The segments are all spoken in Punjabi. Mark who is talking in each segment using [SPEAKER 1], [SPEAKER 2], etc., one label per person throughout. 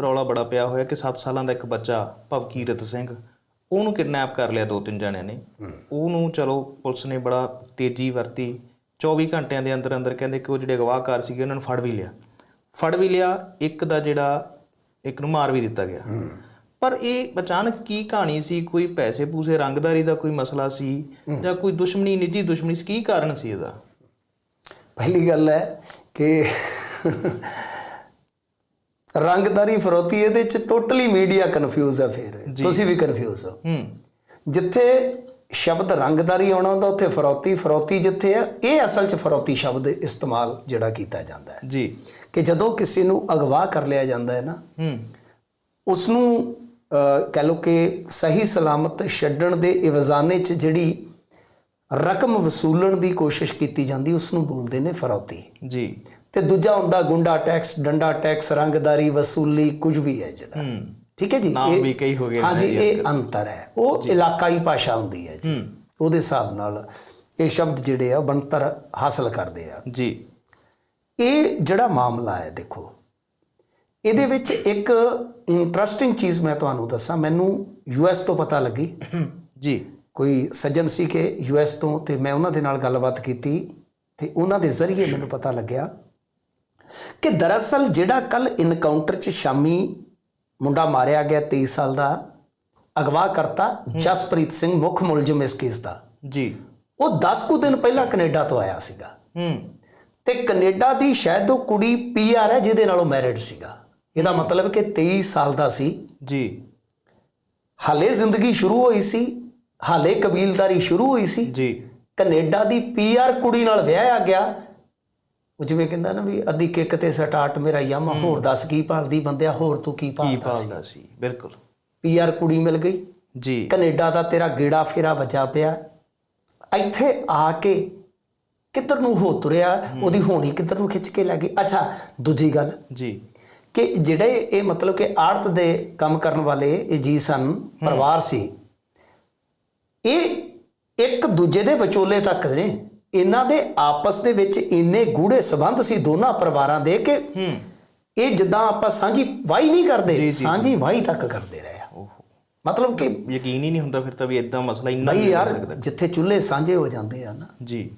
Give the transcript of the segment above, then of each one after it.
[SPEAKER 1] ਰੌਲਾ ਬੜਾ ਪਿਆ ਹੋਇਆ ਕਿ 7 ਸਾਲਾਂ ਦਾ ਇੱਕ ਬੱਚਾ ਭਵਕੀਰਤ ਸਿੰਘ ਉਹਨੂੰ ਕਿਡਨੈਪ ਕਰ ਲਿਆ ਦੋ ਤਿੰਨ ਜਣਿਆਂ ਨੇ। ਉਹਨੂੰ ਚਲੋ ਪੁਲਿਸ ਨੇ ਬੜਾ ਤੇਜ਼ੀ ਵਰਤੀ। 24 ਘੰਟਿਆਂ ਦੇ ਅੰਦਰ ਅੰਦਰ ਕਹਿੰਦੇ ਕਿ ਉਹ ਜਿਹੜੇ ਗਵਾਹਕਾਰ ਸੀਗੇ ਉਹਨਾਂ ਨੂੰ ਫੜ ਵੀ ਲਿਆ। ਫੜ ਵੀ ਲਿਆ ਇੱਕ ਦਾ ਜਿਹੜਾ ਇੱਕ ਨੂੰ ਮਾਰ ਵੀ ਦਿੱਤਾ ਗਿਆ। ਪਰ ਇਹ ਅਚਾਨਕ ਕੀ ਕਹਾਣੀ ਸੀ? ਕੋਈ ਪੈਸੇ ਪੂਸੇ ਰੰਗਦਾਰੀ ਦਾ ਕੋਈ ਮਸਲਾ ਸੀ? ਜਾਂ ਕੋਈ ਦੁਸ਼ਮਣੀ ਨਿੱਜੀ ਦੁਸ਼ਮਣੀ ਸੀ? ਕੀ ਕਾਰਨ ਸੀ ਇਹਦਾ?
[SPEAKER 2] ਪਹਿਲੀ ਗੱਲ ਹੈ ਕਿ ਰੰਗਦਾਰੀ ਫਰੋਤੀ ਇਹਦੇ ਚ ਟੋਟਲੀ ਮੀਡੀਆ ਕਨਫਿਊਜ਼ ਹੈ ਫਿਰ। ਤੁਸੀਂ ਵੀ ਕਨਫਿਊਜ਼ ਹੋ।
[SPEAKER 1] ਹੂੰ।
[SPEAKER 2] ਜਿੱਥੇ ਸ਼ਬਦ ਰੰਗਦਾਰੀ ਆਉਣਾ ਹੁੰਦਾ ਉੱਥੇ ਫਰੋਤੀ ਫਰੋਤੀ ਜਿੱਥੇ ਆ ਇਹ ਅਸਲ 'ਚ ਫਰੋਤੀ ਸ਼ਬਦ ਇਸਤੇਮਾਲ ਜਿਹੜਾ ਕੀਤਾ ਜਾਂਦਾ ਹੈ।
[SPEAKER 1] ਜੀ।
[SPEAKER 2] ਕਿ ਜਦੋਂ ਕਿਸੇ ਨੂੰ ਅਗਵਾ ਕਰ ਲਿਆ ਜਾਂਦਾ ਹੈ ਨਾ
[SPEAKER 1] ਹੂੰ।
[SPEAKER 2] ਉਸ ਨੂੰ ਕਹਿ ਲਓ ਕਿ ਸਹੀ ਸਲਾਮਤ ਛੱਡਣ ਦੇ ਇਵਜ਼ਾਨੇ 'ਚ ਜਿਹੜੀ ਰਕਮ ਵਸੂਲਣ ਦੀ ਕੋਸ਼ਿਸ਼ ਕੀਤੀ ਜਾਂਦੀ ਉਸ ਨੂੰ ਬੋਲਦੇ ਨੇ ਫਰੌਤੀ।
[SPEAKER 1] ਜੀ।
[SPEAKER 2] ਤੇ ਦੂਜਾ ਹੁੰਦਾ ਗੁੰਡਾ ਟੈਕਸ ਡੰਡਾ ਟੈਕਸ ਰੰਗਦਾਰੀ ਵਸੂਲੀ ਕੁਝ ਵੀ ਹੈ ਜਿਹੜਾ। ਠੀਕ ਹੈ ਜੀ?
[SPEAKER 1] ਨਾਮ ਵੀ ਕਈ ਹੋ ਗਏ
[SPEAKER 2] ਹਾਂਜੀ
[SPEAKER 1] ਜੀ
[SPEAKER 2] ਇਹ ਅੰਤਰ ਹੈ। ਉਹ ਇਲਾਕਾਈ ਭਾਸ਼ਾ ਹੁੰਦੀ ਹੈ ਜੀ। ਉਹਦੇ ਹਿਸਾਬ ਨਾਲ ਇਹ ਸ਼ਬਦ ਜਿਹੜੇ ਆ ਬਣਤਰ ਹਾਸਲ ਕਰਦੇ ਆ।
[SPEAKER 1] ਜੀ।
[SPEAKER 2] ਇਹ ਜਿਹੜਾ ਮਾਮਲਾ ਹੈ ਦੇਖੋ ਇਹਦੇ ਵਿੱਚ ਇੱਕ ਇੰਟਰਸਟਿੰਗ ਚੀਜ਼ ਮੈਂ ਤੁਹਾਨੂੰ ਦੱਸਾਂ। ਮੈਨੂੰ ਯੂਐਸ ਤੋਂ ਪਤਾ ਲੱਗੀ।
[SPEAKER 1] ਜੀ।
[SPEAKER 2] ਕੋਈ ਸੱਜਣ ਸੀ ਕਿ ਯੂਐਸ ਤੋਂ ਤੇ ਮੈਂ ਉਹਨਾਂ ਦੇ ਨਾਲ ਗੱਲਬਾਤ ਕੀਤੀ ਤੇ ਉਹਨਾਂ ਦੇ ਜ਼ਰੀਏ ਮੈਨੂੰ ਪਤਾ ਲੱਗਿਆ ਕਿ ਦਰਅਸਲ ਜਿਹੜਾ ਕੱਲ ਇਨਕਾਊਂਟਰ 'ਚ ਸ਼ਾਮੀ ਮੁੰਡਾ ਮਾਰਿਆ ਗਿਆ 23 ਸਾਲ ਦਾ ਅਗਵਾ ਕਰਤਾ ਜਸਪ੍ਰੀਤ ਸਿੰਘ ਮੁੱਖ ਮੁਲਜ਼ਮ ਇਸ ਕੇਸ ਦਾ।
[SPEAKER 1] ਜੀ।
[SPEAKER 2] ਉਹ 10 ਕੁ ਦਿਨ ਪਹਿਲਾਂ ਕੈਨੇਡਾ ਤੋਂ ਆਇਆ ਸੀਗਾ।
[SPEAKER 1] ਹੂੰ।
[SPEAKER 2] ਤੇ ਕੈਨੇਡਾ ਦੀ ਸ਼ਾਇਦ ਉਹ ਕੁੜੀ ਪੀਆਰ ਹੈ ਜਿਹਦੇ ਨਾਲ ਉਹ ਮੈਰਿਡ ਸੀਗਾ। ਇਹਦਾ ਮਤਲਬ ਕਿ 23 ਸਾਲ ਦਾ ਸੀ।
[SPEAKER 1] ਜੀ।
[SPEAKER 2] ਹਾਲੇ ਜ਼ਿੰਦਗੀ ਸ਼ੁਰੂ ਹੋਈ ਸੀ ਹਾਲੇ ਕਬੀਲਦਾਰੀ ਸ਼ੁਰੂ ਹੋਈ ਸੀ।
[SPEAKER 1] ਜੀ।
[SPEAKER 2] ਕੈਨੇਡਾ ਦੀ ਪੀਆਰ ਕੁੜੀ ਨਾਲ ਵਿਆਹਿਆ ਗਿਆ ਉਹ ਜਿਵੇਂ ਕਹਿੰਦਾ ਨਾ ਵੀ ਅੱਧੀ ਕਿੱਕ ਤੇ ਸਟਾਰਟ ਮੇਰਾ ਯਾਮਾ ਹੋਰ ਦੱਸ ਕੀ ਭਾਲਦੀ ਬੰਦਿਆ ਹੋਰ ਤੂੰ ਕੀ
[SPEAKER 1] ਕੀ
[SPEAKER 2] ਭਾਲਦਾ
[SPEAKER 1] ਸੀ? ਬਿਲਕੁਲ।
[SPEAKER 2] ਪੀਆਰ ਕੁੜੀ ਮਿਲ ਗਈ।
[SPEAKER 1] ਜੀ।
[SPEAKER 2] ਕੈਨੇਡਾ ਦਾ ਤੇਰਾ ਗੇੜਾ ਫੇਰਾ ਬਚਾ ਪਿਆ। ਇੱਥੇ ਆ ਕੇ ਕਿੱਧਰ ਨੂੰ ਹੋ ਤੁਰਿਆ ਉਹਦੀ ਹੋਣੀ ਕਿੱਧਰ ਨੂੰ ਖਿੱਚ ਕੇ ਲੈ ਗਈ? ਅੱਛਾ ਦੂਜੀ ਗੱਲ
[SPEAKER 1] ਜੀ।
[SPEAKER 2] ਕਿ ਜਿਹੜੇ ਇਹ ਮਤਲਬ ਕਿ ਆੜਤ ਦੇ ਕੰਮ ਕਰਨ ਵਾਲੇ ਇਹ ਜੀ ਸਨ ਪਰਿਵਾਰ ਸੀ ਇਹ ਇੱਕ ਦੂਜੇ ਦੇ ਵਿਚੋਲੇ ਤੱਕ ਨੇ। ਇਹਨਾਂ ਦੇ ਆਪਸ ਦੇ ਵਿੱਚ ਇੰਨੇ ਗੂੜੇ ਸਬੰਧ ਸੀ ਦੋਨਾਂ ਪਰਿਵਾਰਾਂ ਦੇ ਕਿ ਇਹ ਜਿੱਦਾਂ ਆਪਾਂ ਸਾਂਝੀ ਵਾਈ ਨਹੀਂ ਕਰਦੇ ਸਾਂਝੀ ਵਾਈ ਤੱਕ ਕਰਦੇ ਰਹੇ ਆ। ਮਤਲਬ ਕਿ
[SPEAKER 1] ਯਕੀਨ ਹੀ ਨਹੀਂ ਹੁੰਦਾ ਫਿਰ ਤਾਂ ਵੀ ਇਦਾਂ ਮਸਲਾ ਇੰਨਾ
[SPEAKER 2] ਬਈ
[SPEAKER 1] ਵੀ ਹੋ
[SPEAKER 2] ਯਾਰ
[SPEAKER 1] ਸਕਦਾ।
[SPEAKER 2] ਜਿੱਥੇ ਚੁੱਲ੍ਹੇ ਸਾਂਝੇ ਹੋ ਜਾਂਦੇ ਆ ਨਾ
[SPEAKER 1] ਜੀ।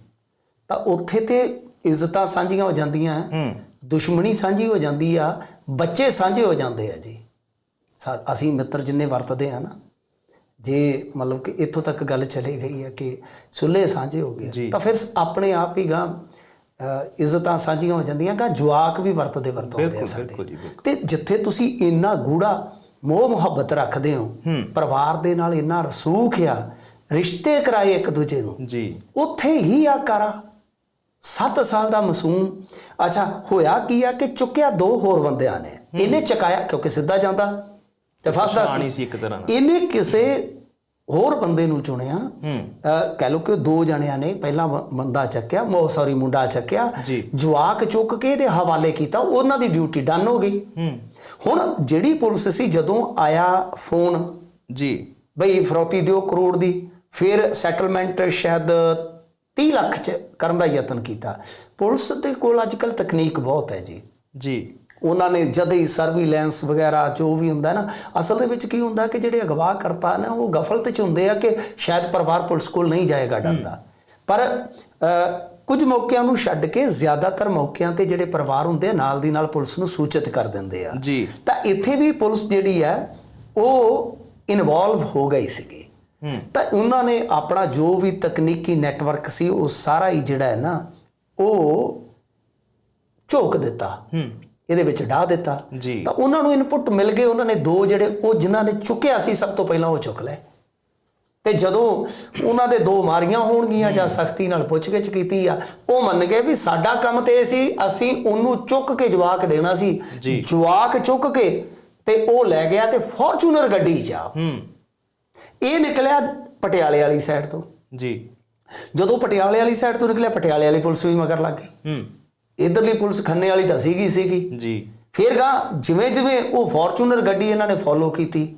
[SPEAKER 2] ਤਾਂ ਉੱਥੇ ਤੇ ਇੱਜ਼ਤਾਂ ਸਾਂਝੀਆਂ ਹੋ ਜਾਂਦੀਆਂ
[SPEAKER 1] ਹੂੰ।
[SPEAKER 2] ਦੁਸ਼ਮਣੀ ਸਾਂਝੀ ਹੋ ਜਾਂਦੀ ਆ ਬੱਚੇ ਸਾਂਝੇ ਹੋ ਜਾਂਦੇ ਆ ਜੀ। ਅਸੀਂ ਮਿੱਤਰ ਜਿੰਨੇ ਵਰਤਦੇ ਆ ਨਾ ਜੇ ਮਤਲਬ ਕਿ ਇੱਥੋਂ ਤੱਕ ਗੱਲ ਚਲੇ ਗਈ ਹੈ ਕਿ ਚੁੱਲ੍ਹੇ ਸਾਂਝੇ ਹੋ। ਗਏ ਤਾਂ ਫਿਰ ਆਪਣੇ ਆਪ ਹੀ ਗਾ ਇੱਜ਼ਤਾਂ ਸਾਂਝੀਆਂ ਹੋ ਜਾਂਦੀਆਂ ਗਾ ਜਵਾਕ ਵੀ ਵਰਤਦੇ ਵਰਤੋਂਦੇ ਆ ਸਾਡੇ। ਤੇ ਜਿੱਥੇ ਤੁਸੀਂ ਇੰਨਾ ਗੂੜਾ ਮੋਹ ਮੁਹੱਬਤ ਰੱਖਦੇ ਹੋ ਪਰਿਵਾਰ ਦੇ ਨਾਲ ਇੰਨਾ ਰਸੂਖ ਆ ਰਿਸ਼ਤੇ ਕਰਾਏ ਇੱਕ ਦੂਜੇ ਨੂੰ
[SPEAKER 1] ਜੀ।
[SPEAKER 2] ਉੱਥੇ ਹੀ ਆ ਕਰਾ। 7 ਸਾਲ ਦਾ ਮਾਸੂਮ ਅੱਛਾ ਹੋਇਆ ਕੀ ਆ ਕਿ ਚੁੱਕਿਆ ਦੋ ਹੋਰ ਬੰਦਿਆਂ ਨੇ ਇਹਨੇ ਚਕਾਇਆ ਕਿਉਂਕਿ ਸਿੱਧਾ ਜਾਂਦਾ। ਤੇ ਫਸਦਾ ਸੀ
[SPEAKER 1] ਸੀ ਇੱਕ ਤਰ੍ਹਾਂ ਨਾਲ।
[SPEAKER 2] ਇਹਨੇ ਕਿਸੇ ਹੋਰ ਬੰਦੇ ਨੂੰ ਚੁਣਿਆ।
[SPEAKER 1] ਹੂੰ।
[SPEAKER 2] ਕਹਿ ਲਓ ਕਿ ਦੋ ਜਣਿਆਂ ਨੇ ਪਹਿਲਾਂ ਬੰਦਾ ਚੱਕਿਆ ਮੋ ਸੌਰੀ ਮੁੰਡਾ ਚੱਕਿਆ। ਜਵਾਕ ਚੁੱਕ ਕੇ ਇਹਦੇ ਹਵਾਲੇ ਕੀਤਾ ਉਹਨਾਂ ਦੀ ਡਿਊਟੀ ਡਨ ਹੋ ਗਈ।
[SPEAKER 1] ਹੂੰ।
[SPEAKER 2] ਹੁਣ ਜਿਹੜੀ ਪੁਲਿਸ ਸੀ ਜਦੋਂ ਆਇਆ ਫੋਨ
[SPEAKER 1] ਜੀ।
[SPEAKER 2] ਬਈ ਫਰੌਤੀ ਦਿਓ ਕਰੋੜ ਦੀ ਫਿਰ ਸੈਟਲਮੈਂਟ ਸ਼ਾਇਦ 30 ਲੱਖ ਚ ਕਰਨ ਦਾ ਯਤਨ ਕੀਤਾ। ਪੁਲਿਸ ਦੇ ਕੋਲ ਅੱਜਕੱਲ ਤਕਨੀਕ ਬਹੁਤ ਹੈ ਜੀ।
[SPEAKER 1] ਜੀ।
[SPEAKER 2] ਉਹਨਾਂ ਨੇ ਜਦ ਹੀ ਸਰਵੀਲੈਂਸ ਵਗੈਰਾ ਜੋ ਵੀ ਹੁੰਦਾ ਨਾ ਅਸਲ ਦੇ ਵਿੱਚ ਕੀ ਹੁੰਦਾ ਕਿ ਜਿਹੜੇ ਅਗਵਾ ਕਰਤਾ ਨਾ ਉਹ ਗਫਲਤ ਚ ਹੁੰਦੇ ਆ ਕਿ ਸ਼ਾਇਦ ਪਰਿਵਾਰ ਪੁਲਿਸ ਕੋਲ ਨਹੀਂ ਜਾਏਗਾ ਡਰਦਾ। ਪਰ ਕੁਝ ਮੌਕਿਆਂ ਨੂੰ ਛੱਡ ਕੇ ਜ਼ਿਆਦਾਤਰ ਮੌਕਿਆਂ ਤੇ ਜਿਹੜੇ ਪਰਿਵਾਰ ਹੁੰਦੇ ਆ ਨਾਲ ਦੀ ਨਾਲ ਪੁਲਿਸ ਨੂੰ ਸੂਚਿਤ ਕਰ ਦਿੰਦੇ ਆ।
[SPEAKER 1] ਜੀ।
[SPEAKER 2] ਤਾਂ ਇੱਥੇ ਵੀ ਪੁਲਿਸ ਜਿਹੜੀ ਹੈ ਉਹ ਇਨਵੋਲਵ ਹੋ ਗਈ ਸੀਗੀ। ਤਾਂ ਉਹਨਾਂ ਨੇ ਆਪਣਾ ਜੋ ਵੀ ਤਕਨੀਕੀ ਨੈਟਵਰਕ ਸੀ ਉਹ ਸਾਰਾ ਹੀ ਜਿਹੜਾ ਹੈ ਨਾ ਉਹ ਝੋਕ ਦਿੱਤਾ। ਇਹਦੇ ਵਿੱਚ ਢਾ ਦਿੱਤਾ। ਤਾਂ ਉਹਨਾਂ ਨੂੰ ਇਨਪੁਟ ਮਿਲ ਗਏ ਉਹਨਾਂ ਨੇ ਦੋ ਜਿਹੜੇ ਉਹ ਜਿਨ੍ਹਾਂ ਨੇ ਚੁੱਕਿਆ ਸੀ ਸਭ ਤੋਂ ਪਹਿਲਾਂ ਉਹ ਚੁੱਕ ਲਏ। ਤੇ ਜਦੋਂ ਉਹਨਾਂ ਦੇ ਦੋ ਮਾਰੀਆਂ ਹੋਣਗੀਆਂ ਜਾਂ ਸਖਤੀ ਨਾਲ ਪੁੱਛਗਿੱਛ ਕੀਤੀ ਆ ਉਹ ਮੰਨ ਗਏ ਵੀ ਸਾਡਾ ਕੰਮ ਤੇ ਇਹ ਸੀ ਅਸੀਂ ਉਹਨੂੰ ਚੁੱਕ ਕੇ ਜਵਾਕ ਦੇਣਾ ਸੀ। ਜਵਾਕ ਚੁੱਕ ਕੇ ਤੇ ਉਹ ਲੈ ਗਿਆ ਤੇ ਫੋਰਚੂਨਰ ਗੱਡੀ 'ਚ ਆ। ਇਹ ਨਿਕਲਿਆ ਪਟਿਆਲੇ ਵਾਲੀ ਸਾਈਡ ਤੋਂ।
[SPEAKER 1] ਜੀ।
[SPEAKER 2] ਜਦੋਂ ਪਟਿਆਲੇ ਵਾਲੀ ਸਾਈਡ ਤੋਂ ਨਿਕਲਿਆ ਪਟਿਆਲੇ ਵਾਲੀ ਪੁਲਿਸ ਵੀ ਮਗਰ ਲੱਗ ਗਈ।
[SPEAKER 1] ਹੂੰ।
[SPEAKER 2] ਇਧਰਲੀ ਪੁਲਿਸ ਖੰਨੇ ਵਾਲੀ ਤਾਂ ਸੀਗੀ ਸੀਗੀ।
[SPEAKER 1] ਜੀ।
[SPEAKER 2] ਫਿਰ ਗਾ ਜਿਵੇਂ ਜਿਵੇਂ ਉਹ ਫੋਰਚੂਨਰ ਗੱਡੀ ਇਹਨਾਂ ਨੇ ਫੋਲੋ ਕੀਤੀ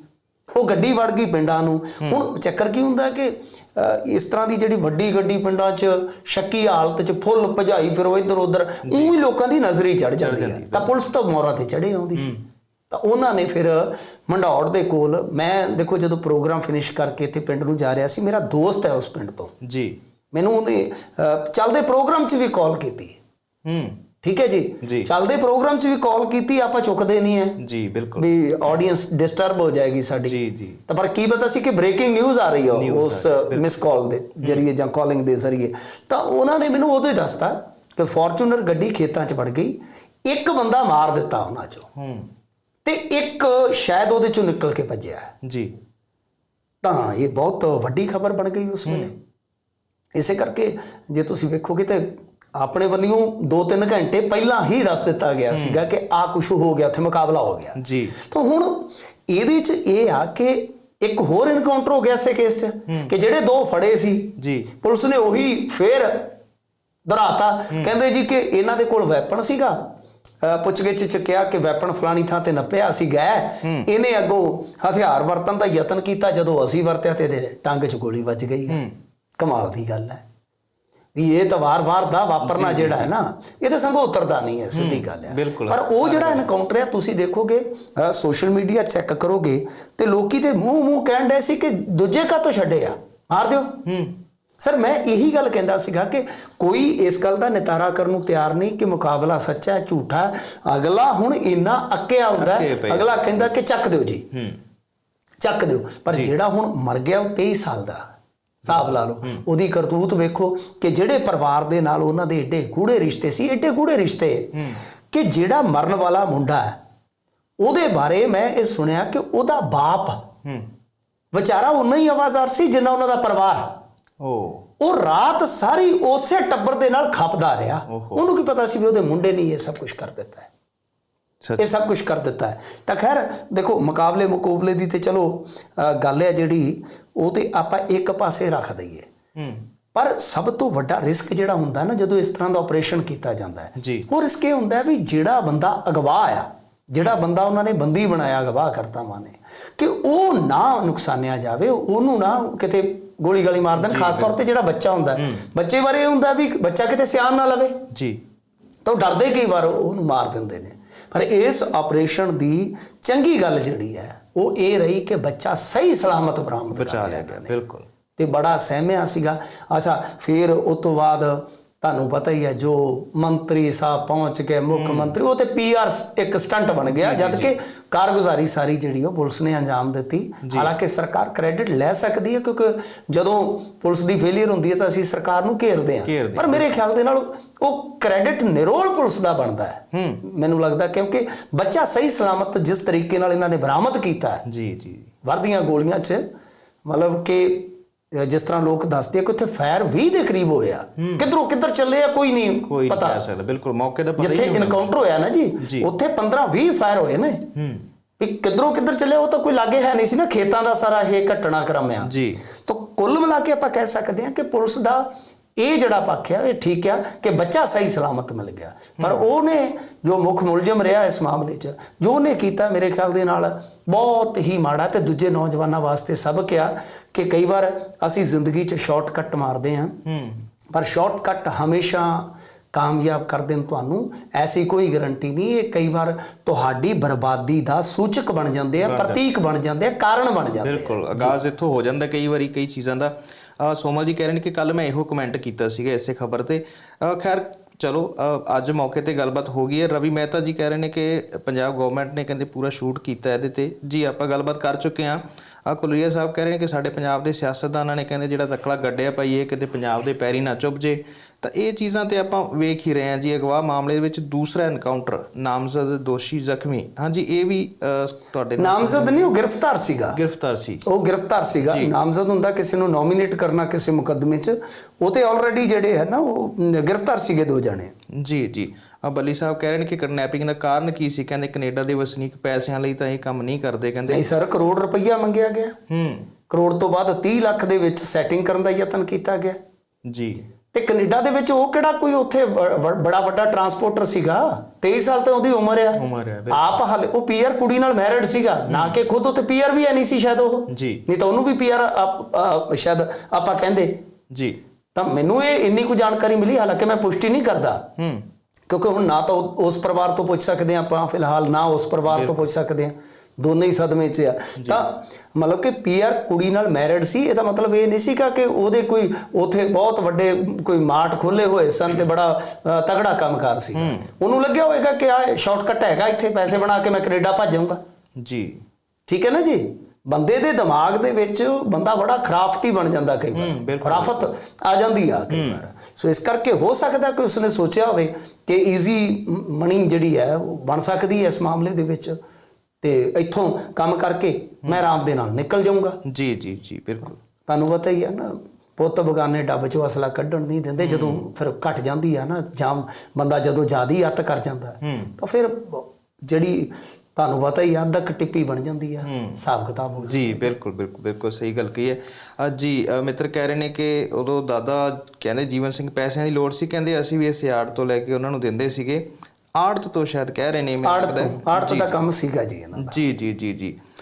[SPEAKER 2] ਉਹ ਗੱਡੀ ਵੜ ਗਈ ਪਿੰਡਾਂ ਨੂੰ। ਹੁਣ ਚੱਕਰ ਕੀ ਹੁੰਦਾ ਕਿ ਇਸ ਤਰ੍ਹਾਂ ਦੀ ਜਿਹੜੀ ਵੱਡੀ ਗੱਡੀ ਪਿੰਡਾਂ 'ਚ ਸ਼ੱਕੀ ਹਾਲਤ 'ਚ ਫੁੱਲ ਭਜਾਈ ਫਿਰ ਉਹ ਇੱਧਰ ਉੱਧਰ ਉਹੀ ਲੋਕਾਂ ਦੀ ਨਜ਼ਰ ਹੀ ਚੜ ਜਾਂਦੀ ਹੈ ਤਾਂ ਪੁਲਿਸ ਤਾਂ ਮੋਰਾਂ ਤੇ ਚੜੇ ਆਉਂਦੀ ਸੀ। ਤਾਂ ਉਹਨਾਂ ਨੇ ਫਿਰ ਮੰਡੌੜ ਦੇ ਕੋਲ ਮੈਂ ਦੇਖੋ ਜਦੋਂ ਪ੍ਰੋਗਰਾਮ ਫਿਨਿਸ਼ ਕਰਕੇ ਇੱਥੇ ਪਿੰਡ ਨੂੰ ਜਾ ਰਿਹਾ ਸੀ ਮੇਰਾ ਦੋਸਤ ਹੈ ਉਸ ਪਿੰਡ ਤੋਂ।
[SPEAKER 1] ਜੀ।
[SPEAKER 2] ਮੈਨੂੰ ਉਹਨੇ ਚੱਲਦੇ ਪ੍ਰੋਗਰਾਮ 'ਚ ਵੀ ਕਾਲ ਕੀਤੀ।
[SPEAKER 1] ਹੂੰ।
[SPEAKER 2] ਠੀਕ ਹੈ ਜੀ। ਚੱਲਦੇ ਪ੍ਰੋਗਰਾਮ 'ਚ ਵੀ ਕਾਲ ਕੀਤੀ ਆਪਾਂ ਚੁੱਕਦੇ ਨਹੀਂ ਹੈ।
[SPEAKER 1] ਜੀ ਬਿਲਕੁਲ।
[SPEAKER 2] ਵੀ ਆਡੀਅנס ਡਿਸਟਰਬ ਹੋ ਜਾਏਗੀ ਸਾਡੀ।
[SPEAKER 1] ਜੀ ਜੀ।
[SPEAKER 2] ਤਾਂ ਪਰ ਕੀ ਪਤਾ ਸੀ ਕਿ ਬ੍ਰੇਕਿੰਗ ਨਿਊਜ਼ ਆ ਰਹੀ ਹੈ ਉਸ ਮਿਸ ਕਾਲ ਦੇ ਜਰੀਏ ਜਾਂ ਕਾਲਿੰਗ ਦੇ ਜ਼ਰੀਏ। ਤਾਂ ਉਹਨਾਂ ਨੇ ਮੈਨੂੰ ਉਦੋਂ ਹੀ ਦੱਸਤਾ ਕਿ ਫੋਰਚੂਨਰ ਗੱਡੀ ਖੇਤਾਂ 'ਚ ਵੜ ਗਈ ਇੱਕ ਬੰਦਾ ਮਾਰ ਦਿੱਤਾ ਉਹਨਾਂ 'ਚੋਂ।
[SPEAKER 1] ਹੂੰ।
[SPEAKER 2] ਤੇ ਇੱਕ ਸ਼ਾਇਦ ਉਹਦੇ 'ਚੋਂ ਨਿਕਲ ਕੇ ਭੱਜਿਆ।
[SPEAKER 1] ਜੀ।
[SPEAKER 2] ਤਾਂ ਇਹ ਬਹੁਤ ਵੱਡੀ ਖਬਰ ਬਣ ਗਈ ਉਸ ਵੇਲੇ। ਇਸੇ ਕਰਕੇ ਜੇ ਤੁਸੀਂ ਵੇਖੋਗੇ ਤੇ ਆਪਣੇ ਵੱਲੋਂ 2-3 ਘੰਟੇ ਪਹਿਲਾਂ ਹੀ ਦੱਸ ਦਿੱਤਾ ਗਿਆ ਸੀਗਾ ਕਿ ਆ ਕੁਝ ਹੋ ਗਿਆ ਉੱਥੇ ਮੁਕਾਬਲਾ ਹੋ ਗਿਆ।
[SPEAKER 1] ਜੀ।
[SPEAKER 2] ਤਾਂ ਹੁਣ ਇਹਦੇ 'ਚ ਇਹ ਆ ਕਿ ਇੱਕ ਹੋਰ ਐਨਕਾਊਂਟਰ ਹੋ ਗਿਆ ਇਸੇ ਕੇਸ 'ਚ ਕਿ ਜਿਹੜੇ ਦੋ ਫੜੇ ਸੀ
[SPEAKER 1] ਜੀ।
[SPEAKER 2] ਪੁਲਿਸ ਨੇ ਉਹੀ ਫੇਰ ਦਰਾਤਾ ਕਹਿੰਦੇ ਜੀ ਕਿ ਇਹਨਾਂ ਦੇ ਕੋਲ ਵੈਪਨ ਸੀਗਾ। ਪੁੱਛਗਿੱਛ ਚ ਕਿਹਾ ਕਿ ਵੈਪਨ ਫਲਾਣੀ ਥਾਂ ਤੇ ਨੱਪਿਆ ਸੀ ਗਏ। ਇਹਨੇ ਅੱਗੋਂ ਹਥਿਆਰ ਵਰਤਣ ਦਾ ਯਤਨ ਕੀਤਾ ਜਦੋਂ ਅਸੀਂ ਵਰਤਿਆ ਤੇ ਇਹਦੇ ਟੰਗ 'ਚ ਗੋਲੀ ਵੱਜ ਗਈ। ਕਮਾਲ ਦੀ ਗੱਲ ਹੈ। ਵੀ ਇਹ ਤਾਂ ਵਾਰ-ਵਾਰ ਦਾ ਵਾਪਰਨਾ ਜਿਹੜਾ ਹੈ ਨਾ ਇਹ ਤਾਂ ਸੰਗੋ ਉਤਰਦਾ ਨਹੀਂ ਹੈ ਸਿੱਧੀ ਗੱਲ ਹੈ। ਪਰ ਉਹ ਜਿਹੜਾ ਐਨਕਾਊਂਟਰ ਹੈ ਤੁਸੀਂ ਦੇਖੋਗੇ ਸੋਸ਼ਲ ਮੀਡੀਆ ਚੈੱਕ ਕਰੋਗੇ ਤੇ ਲੋਕੀ ਤੇ ਮੂੰਹ ਮੂੰਹ ਕਹਿਣ ਡਏ ਸੀ ਕਿ ਦੂਜੇ ਕਾ ਤੋਂ ਛੱਡੇ ਆ? ਮਾਰ ਦਿਓ।
[SPEAKER 1] ਹੂੰ।
[SPEAKER 2] ਸਰ ਮੈਂ ਇਹੀ ਗੱਲ ਕਹਿੰਦਾ ਸੀਗਾ ਕਿ ਕੋਈ ਇਸ ਗੱਲ ਦਾ ਨਿਤਾਰਾ ਕਰਨ ਨੂੰ ਤਿਆਰ ਨਹੀਂ ਕਿ ਮੁਕਾਬਲਾ ਸੱਚਾ ਹੈ ਝੂਠਾ ਹੈ। ਅਗਲਾ ਹੁਣ ਇੰਨਾ ਅੱਕਿਆ ਹੁੰਦਾ। ਅਗਲਾ ਕਹਿੰਦਾ ਕਿ ਚੱਕ ਦਿਓ ਜੀ।
[SPEAKER 1] ਹੂੰ।
[SPEAKER 2] ਚੱਕ ਦਿਓ। ਪਰ ਜਿਹੜਾ ਹੁਣ ਮਰ ਗਿਆ ਉਹ 23 ਸਾਲ ਦਾ ਹਿਸਾਬ ਲਾ ਲਓ। ਉਹਦੀ ਕਰਤੂਤ ਵੇਖੋ ਕਿ ਜਿਹੜੇ ਪਰਿਵਾਰ ਦੇ ਨਾਲ ਉਹਨਾਂ ਦੇ ਏਡੇ ਗੂੜੇ ਰਿਸ਼ਤੇ ਸੀ ਏਡੇ ਗੂੜੇ ਰਿਸ਼ਤੇ ਕਿ ਜਿਹੜਾ ਮਰਨ ਵਾਲਾ ਮੁੰਡਾ ਹੈ ਉਹਦੇ ਬਾਰੇ ਮੈਂ ਇਹ ਸੁਣਿਆ ਕਿ ਉਹਦਾ ਬਾਪ ਵਿਚਾਰਾ ਉਨਾ ਹੀ ਆਵਾਜ਼ਾਰ ਸੀ ਜਿੰਨਾ ਉਹਨਾਂ ਦਾ ਪਰਿਵਾਰ।
[SPEAKER 1] ਓ।
[SPEAKER 2] ਉਹ ਰਾਤ ਸਾਰੀ ਉਸੇ ਟੱਬਰ ਦੇ ਨਾਲ ਖਪਦਾ ਰਿਹਾ। ਉਹਨੂੰ ਕੀ ਪਤਾ ਸੀ ਵੀ ਉਹਦੇ ਮੁੰਡੇ ਨੇ ਇਹ ਸਭ ਕੁਝ ਕਰ ਦਿੱਤਾ ਹੈ। ਇਹ ਸਭ ਕੁਝ ਕਰ ਦਿੱਤਾ ਹੈ। ਤਾਂ ਖੈਰ ਦੇਖੋ ਮੁਕਾਬਲੇ ਮੁਕਾਬਲੇ ਦੀ ਤੇ ਚਲੋ ਗੱਲ ਹੈ ਜਿਹੜੀ ਉਹ ਤੇ ਆਪਾਂ ਇੱਕ ਪਾਸੇ ਰੱਖ ਦਈਏ।
[SPEAKER 1] ਹੂੰ।
[SPEAKER 2] ਪਰ ਸਭ ਤੋਂ ਵੱਡਾ ਰਿਸਕ ਜਿਹੜਾ ਹੁੰਦਾ ਨਾ ਜਦੋਂ ਇਸ ਤਰ੍ਹਾਂ ਦਾ ਆਪਰੇਸ਼ਨ ਕੀਤਾ ਜਾਂਦਾ ਹੈ। ਉਹ ਰਿਸਕ ਇਹ ਹੁੰਦਾ ਵੀ ਜਿਹੜਾ ਬੰਦਾ ਅਗਵਾ ਆ ਜਿਹੜਾ ਬੰਦਾ ਉਹਨਾਂ ਨੇ ਬੰਦੀ ਬਣਾਇਆ ਅਗਵਾ ਕਰਤਾ ਮਾਨੇ ਕਿ ਉਹ ਨਾ ਨੁਕਸਾਨਿਆ ਜਾਵੇ ਉਹਨੂੰ ਨਾ ਕਿਤੇ ਗੋਲੀ ਗਾਲੀ ਮਾਰ ਦੇਣ ਖਾਸ ਤੌਰ ਤੇ ਜਿਹੜਾ ਬੱਚਾ ਹੁੰਦਾ। ਬੱਚੇ ਬਾਰੇ ਇਹ ਹੁੰਦਾ ਵੀ ਬੱਚਾ ਕਿਤੇ ਸਿਆਣ ਨਾ ਲਵੇ।
[SPEAKER 1] ਜੀ।
[SPEAKER 2] ਤਾਂ ਉਹ ਡਰਦੇ ਕਈ ਵਾਰ ਉਹਨੂੰ ਮਾਰ ਦਿੰਦੇ ਨੇ। ਪਰ ਇਸ ਆਪਰੇਸ਼ਨ ਦੀ ਚੰਗੀ ਗੱਲ ਜਿਹੜੀ ਹੈ ਉਹ ਇਹ ਰਹੀ ਕਿ ਬੱਚਾ ਸਹੀ ਸਲਾਮਤ ਬਰਾਮਦ
[SPEAKER 1] ਬਚਾ ਲਿਆ ਗਿਆ ਬਿਲਕੁਲ।
[SPEAKER 2] ਤੇ ਬੜਾ ਸਹਿਮਿਆ ਸੀਗਾ। ਅੱਛਾ ਫਿਰ ਉਸ ਤੋਂ ਬਾਅਦ ਤੁਹਾਨੂੰ ਪਤਾ ਹੀ ਹੈ ਜੋ ਮੰਤਰੀ ਸਾਹਿਬ ਪਹੁੰਚ ਕੇ ਮੁੱਖ ਮੰਤਰੀ ਉਹ ਤੇ ਪੀਆਰ ਇੱਕ ਸਟੰਟ ਬਣ ਗਿਆ ਜਦ ਕਿ ਕਾਰਗੁਜ਼ਾਰੀ ਸਾਰੀ ਜਿਹੜੀ ਉਹ ਪੁਲਿਸ ਨੇ ਅੰਜਾਮ ਦਿੱਤੀ। ਹਾਲਾਂਕਿ ਸਰਕਾਰ ਕ੍ਰੈਡਿਟ ਲੈ ਸਕਦੀ ਹੈ ਕਿਉਂਕਿ ਜਦੋਂ ਪੁਲਿਸ ਦੀ ਫੇਲਿਅਰ ਹੁੰਦੀ ਹੈ ਤਾਂ ਅਸੀਂ ਸਰਕਾਰ ਨੂੰ ਘੇਰਦੇ ਹਾਂ। ਪਰ ਮੇਰੇ ਖਿਆਲ ਦੇ ਨਾਲ ਉਹ ਕ੍ਰੈਡਿਟ ਨਿਰੋਲ ਪੁਲਿਸ ਦਾ ਬਣਦਾ ਹੈ। ਮੈਨੂੰ ਲੱਗਦਾ ਕਿਉਂਕਿ ਬੱਚਾ ਸਹੀ ਸਲਾਮਤ ਜਿਸ ਤਰੀਕੇ ਨਾਲ ਇਹਨਾਂ ਨੇ ਬਰਾਮਦ ਕੀਤਾ ਹੈ
[SPEAKER 1] ਜੀ ਜੀ।
[SPEAKER 2] ਵਰਦੀਆਂ ਗੋਲੀਆਂ 'ਚ ਮਤਲਬ ਕਿ ਜਿਸ ਤਰ੍ਹਾਂ ਲੋਕ ਦੱਸਦੇ ਕਿ ਉੱਥੇ ਫਾਇਰ 20 ਦੇ ਕਰੀਬ ਹੋਇਆ। ਕਿੱਧਰੋਂ ਕਿੱਧਰ ਚੱਲੇ ਆ ਕੋਈ ਨਹੀਂ
[SPEAKER 1] ਨਹੀਂ
[SPEAKER 2] ਪਤਾ।
[SPEAKER 1] ਕਹਿ ਸਕਦਾ ਬਿਲਕੁਲ ਮੌਕੇ ਦਾ ਪਤਾ ਹੀ
[SPEAKER 2] ਜਿੱਥੇ
[SPEAKER 1] ਨਹੀਂ।
[SPEAKER 2] ਇਨਕਾਊਂਟਰ ਹੋਇਆ ਨਾ
[SPEAKER 1] ਜੀ।
[SPEAKER 2] ਉੱਥੇ 15 20 ਫਾਇਰ ਹੋਏ ਨੇ।
[SPEAKER 1] ਹੂੰ।
[SPEAKER 2] ਵੀ ਕਿੱਧਰੋਂ ਕਿੱਧਰ ਚੱਲੇ ਉਹ ਤਾਂ ਕੋਈ ਲਾਗੇ ਹੈ ਨਹੀਂ ਸੀ ਨਾ ਖੇਤਾਂ ਦਾ ਸਾਰਾ ਇਹ ਘਟਨਾ ਕ੍ਰਮ ਆ।
[SPEAKER 1] ਜੀ।
[SPEAKER 2] ਤਾਂ ਕੁੱਲ ਮਿਲਾ ਕੇ ਆਪਾਂ ਕਹਿ ਸਕਦੇ ਹਾਂ ਕਿ ਪੁਲਿਸ ਦਾ ਇਹ ਜਿਹੜਾ ਪੱਖ ਆ ਇਹ ਠੀਕ ਆ ਕਿ ਬੱਚਾ ਸਹੀ ਸਲਾਮਤ ਮਿਲ ਗਿਆ। ਪਰ ਉਹਨੇ ਜੋ ਮੁੱਖ ਮੁਲਜ਼ਮ ਰਿਹਾ ਇਸ ਮਾਮਲੇ 'ਚ ਜੋ ਉਹਨੇ ਕੀਤਾ ਮੇਰੇ ਖਿਆਲ ਦੇ ਨਾਲ ਬਹੁਤ ਹੀ ਮਾੜਾ ਤੇ ਦੂਜੇ ਨੌਜਵਾਨਾਂ ਵਾਸਤੇ ਸਬਕ ਆ ਕਿ ਕਈ ਵਾਰ ਅਸੀਂ ਜ਼ਿੰਦਗੀ 'ਚ ਸ਼ਾਰਟਕਟ ਮਾਰਦੇ ਹਾਂ।
[SPEAKER 1] ਹੂੰ।
[SPEAKER 2] ਪਰ ਸ਼ਾਰਟਕਟ ਹਮੇਸ਼ਾ ਕਾਮਯਾਬ ਕਰ ਦੇਣ ਤੁਹਾਨੂੰ ਐਸੀ ਕੋਈ ਗਾਰੰਟੀ ਨਹੀਂ ਇਹ ਕਈ ਵਾਰ ਤੁਹਾਡੀ ਬਰਬਾਦੀ ਦਾ ਸੂਚਕ ਬਣ ਜਾਂਦੇ ਆ ਪ੍ਰਤੀਕ ਬਣ ਜਾਂਦੇ ਆ ਕਾਰਨ ਬਣ ਜਾਂਦੇ ਆ।
[SPEAKER 1] ਬਿਲਕੁਲ ਆਗਾਜ਼ ਇੱਥੋਂ ਹੋ ਜਾਂਦਾ ਕਈ ਵਾਰੀ ਕਈ ਚੀਜ਼ਾਂ ਦਾ। ਸੋਮਲ ਜੀ ਕਹਿ ਰਹੇ ਨੇ ਕਿ ਕੱਲ ਮੈਂ ਇਹੋ ਕਮੈਂਟ ਕੀਤਾ ਸੀਗਾ ਇਸੇ ਖਬਰ ਤੇ। ਖੈਰ ਚਲੋ ਅੱਜ ਮੌਕੇ ਤੇ ਗੱਲਬਾਤ ਹੋ ਗਈ ਹੈ। ਰਵੀ ਮਹਿਤਾ ਜੀ ਕਹਿ ਰਹੇ ਨੇ ਕਿ ਪੰਜਾਬ ਗਵਰਨਮੈਂਟ ਨੇ ਕਹਿੰਦੇ ਪੂਰਾ ਸ਼ੂਟ ਕੀਤਾ ਇਹਦੇ ਤੇ। ਜੀ ਆਪਾਂ ਗੱਲਬਾਤ ਕਰ ਚੁੱਕੇ ਹਾਂ। ਆ ਕੁਲਰੀਆ ਸਾਹਿਬ ਕਹਿ ਰਹੇ ਨੇ ਕਿ ਸਾਡੇ ਪੰਜਾਬ ਦੇ ਸਿਆਸਤਦਾਨਾਂ ਨੇ ਕਹਿੰਦੇ ਜਿਹੜਾ ਤਕੜਾ ਗੱਡਿਆ ਪਾਈਏ ਕਿਤੇ ਪੰਜਾਬ ਦੇ ਪੈਰੀ ਨਾ ਚੁੱਭ ਜੇ। ਤਾਂ ਇਹ ਚੀਜ਼ਾਂ ਤੇ ਆਪਾਂ ਵੇਖ ਹੀ ਰਹੇ ਹਾਂ ਜੀ ਅਗਵਾ ਮਾਮਲੇ ਵਿੱਚ ਦੂਸਰਾ ਐਨਕਾਊਂਟਰ ਨਾਮਜ਼ਦ ਦੋਸ਼ੀ ਜ਼ਖਮੀ। ਹਾਂਜੀ ਇਹ ਵੀ ਤੁਹਾਡੇ
[SPEAKER 2] ਨਾਮਜ਼ਦ ਨਹੀਂ ਉਹ ਗ੍ਰਿਫਤਾਰ ਸੀਗਾ।
[SPEAKER 1] ਗ੍ਰਿਫਤਾਰ ਸੀ।
[SPEAKER 2] ਉਹ ਗ੍ਰਿਫਤਾਰ ਸੀਗਾ। ਨਾਮਜ਼ਦ ਹੁੰਦਾ ਕਿਸੇ ਨੂੰ ਨੋਮੀਨੇਟ ਕਰਨਾ ਕਿਸੇ ਮੁਕੱਦਮੇ 'ਚ ਉਹ ਤੇ ਆਲਰੇਡੀ ਜਿਹੜੇ ਹੈ ਨਾ ਉਹ ਗ੍ਰਿਫਤਾਰ ਸੀਗੇ ਦੋ ਜਣੇ।
[SPEAKER 1] ਜੀ ਜੀ। ਆ ਬੱਲੀ ਸਾਹਿਬ ਕਹਿ ਰਹੇ ਨੇ ਕਿ ਕਿਡਨੈਪਿੰਗ ਦਾ ਕਾਰਨ ਕੀ ਸੀ? ਕਹਿੰਦੇ ਕੈਨੇਡਾ ਦੇ ਵਸਨੀਕ ਪੈਸਿਆਂ ਲਈ ਤਾਂ ਇਹ ਕੰਮ ਨਹੀਂ ਕਰਦੇ ਕਹਿੰਦੇ।
[SPEAKER 2] ਨਹੀਂ ਸਰ ਕਰੋੜ ਰੁਪਈਆ ਮੰਗਿਆ ਗਿਆ।
[SPEAKER 1] ਹੂੰ।
[SPEAKER 2] ਕਰੋੜ ਤੋਂ ਬਾਅਦ 30 ਲੱਖ ਦੇ ਵਿੱਚ ਸੈਟਿੰਗ ਕਰਨ ਦਾ ਯਤਨ ਕੀਤਾ ਗਿਆ।
[SPEAKER 1] ਜੀ।
[SPEAKER 2] ਤੇ ਕੈਨੇਡਾ ਦੇ ਵਿੱਚ ਉਹ ਕਿਹੜਾ ਕੋਈ ਉੱਥੇ ਬੜਾ ਵੱਡਾ ਟਰਾਂਸਪੋਰਟਰ ਸੀਗਾ? 23 ਸਾਲ ਤੇ ਉਹਦੀ ਉਮਰ ਆ।
[SPEAKER 1] ਉਮਰ ਹੈ
[SPEAKER 2] ਆਪ ਹਾਲੇ ਉਹ ਪੀਆਰ ਕੁੜੀ ਨਾਲ ਮੈਰਿਡ ਸੀਗਾ। ਨਾ ਕਿ ਖੁਦ ਉੱਥੇ ਪੀਆਰ ਵੀ ਨਹੀਂ ਸੀ ਸ਼ਾਇਦ ਉਹ।
[SPEAKER 1] ਜੀ।
[SPEAKER 2] ਨਹੀਂ ਤਾਂ ਉਹਨੂੰ ਵੀ ਪੀਆਰ ਸ਼ਾਇਦ ਆਪਾਂ ਕਹਿੰਦੇ।
[SPEAKER 1] ਜੀ।
[SPEAKER 2] ਤਾਂ ਮੈਨੂੰ ਇਹ ਇੰਨੀ ਕੁ ਜਾਣਕਾਰੀ ਮਿਲੀ ਹਾਲਾਂਕਿ ਮੈਂ ਪੁਸ਼ਟੀ ਨਹੀਂ ਕਰਦਾ।
[SPEAKER 1] ਹੂੰ।
[SPEAKER 2] ਕਿਉਂਕਿ ਹੁਣ ਨਾ ਤਾਂ ਉਸ ਪਰਿਵਾਰ ਤੋਂ ਪੁੱਛ ਸਕਦੇ ਆਪਾਂ ਫਿਲਹਾਲ ਨਾ ਉਸ ਪਰਿਵਾਰ ਤੋਂ ਪੁੱਛ ਸਕਦੇ ਹਾਂ। ਦੋਨੇ ਹੀ ਸਦਮੇ 'ਚ ਆ। ਤਾਂ ਮਤਲਬ ਕਿ ਪੀਆਰ ਕੁੜੀ ਨਾਲ ਮੈਰਿਡ ਸੀ ਇਹਦਾ ਮਤਲਬ ਇਹ ਨਹੀਂ ਸੀਗਾ ਕਿ ਉਹਦੇ ਕੋਈ ਉਥੇ ਬਹੁਤ ਵੱਡੇ ਕੋਈ ਮਾਰਟ ਖੋਲੇ ਹੋਏ ਸਨ ਤੇ ਬੜਾ ਤਗੜਾ ਕੰਮਕਾਰ ਸੀ। ਉਹਨੂੰ ਲੱਗਿਆ ਹੋਵੇਗਾ ਕਿ ਆ ਸ਼ਾਰਟਕਟ ਹੈਗਾ ਇੱਥੇ ਪੈਸੇ ਬਣਾ ਕੇ ਮੈਂ ਕੈਨੇਡਾ ਭੱਜ ਜਾਊਂਗਾ
[SPEAKER 1] ਜੀ।
[SPEAKER 2] ਠੀਕ ਹੈ ਨਾ ਜੀ? ਬੰਦੇ ਦੇ ਦਿਮਾਗ ਦੇ ਵਿੱਚ ਬੰਦਾ ਬੜਾ ਖਰਾਫਤੀ ਬਣ ਜਾਂਦਾ ਕਈ ਵਾਰ। ਖਰਾਫਤ ਆ ਜਾਂਦੀ ਆ ਕਈ ਵਾਰ। ਸੋ ਇਸ ਕਰਕੇ ਹੋ ਸਕਦਾ ਕਿ ਉਸਨੇ ਸੋਚਿਆ ਹੋਵੇ ਕਿ ਈਜ਼ੀ ਮਨੀ ਜਿਹੜੀ ਹੈ ਉਹ ਬਣ ਸਕਦੀ ਹੈ ਇਸ ਮਾਮਲੇ ਦੇ ਵਿੱਚ। ਤੇ ਇੱਥੋਂ ਕੰਮ ਕਰਕੇ ਮੈਂ ਆਰਾਮ ਦੇ ਨਾਲ ਨਿਕਲ ਜਾਊਂਗਾ।
[SPEAKER 1] ਜੀ ਜੀ ਜੀ ਬਿਲਕੁਲ।
[SPEAKER 2] ਤੁਹਾਨੂੰ ਪਤਾ ਹੀ ਹੈ ਨਾ ਪੁੱਤ ਬਗਾਨੇ ਡੱਬ ਚੋਂ ਅਸਲਾ ਕੱਢਣ ਨਹੀਂ ਦਿੰਦੇ ਜਦੋਂ ਫਿਰ ਘਟ ਜਾਂਦੀ ਆ ਨਾ ਜਾਂ ਬੰਦਾ ਜਦੋਂ ਜ਼ਿਆਦੀ ਅੱਤ ਕਰ ਜਾਂਦਾ ਤਾਂ ਫਿਰ ਜਿਹੜੀ ਤੁਹਾਨੂੰ ਪਤਾ ਹੀ ਆ, ਅੱਧਕ ਟਿੱਪੀ ਬਣ ਜਾਂਦੀ ਆ ਹਿਸਾਬ ਕਿਤਾਬ ਹੋ
[SPEAKER 1] ਜੀ ਬਿਲਕੁਲ ਬਿਲਕੁਲ ਬਿਲਕੁਲ ਸਹੀ ਗੱਲ ਕਹੀ ਹੈ। ਅ, ਜੀ ਮਿੱਤਰ ਕਹਿ ਰਹੇ ਨੇ ਕਿ ਉਦੋਂ ਦਾਦਾ ਕਹਿੰਦੇ ਜੀਵਨ ਸਿੰਘ ਪੈਸਿਆਂ ਦੀ ਲੋੜ ਸੀ ਕਹਿੰਦੇ ਅਸੀਂ ਵੀ ਇਸੇ ਆੜ ਤੋਂ ਲੈ ਕੇ ਉਹਨਾਂ ਨੂੰ ਦਿੰਦੇ ਸੀਗੇ। ਆੜਤ ਤੋਂ ਸ਼ਾਇਦ ਕਹਿ ਰਹੇ ਨੇ ਮੈਨੂੰ
[SPEAKER 2] ਆੜਤ
[SPEAKER 1] ਲੱਗਦਾ ਹੈ।
[SPEAKER 2] ਆੜਤ ਦਾ ਕੰਮ ਸੀਗਾ ਜੀ ਇਹਨਾਂ ਦਾ
[SPEAKER 1] ਜੀ ਜੀ ਜੀ ਜੀ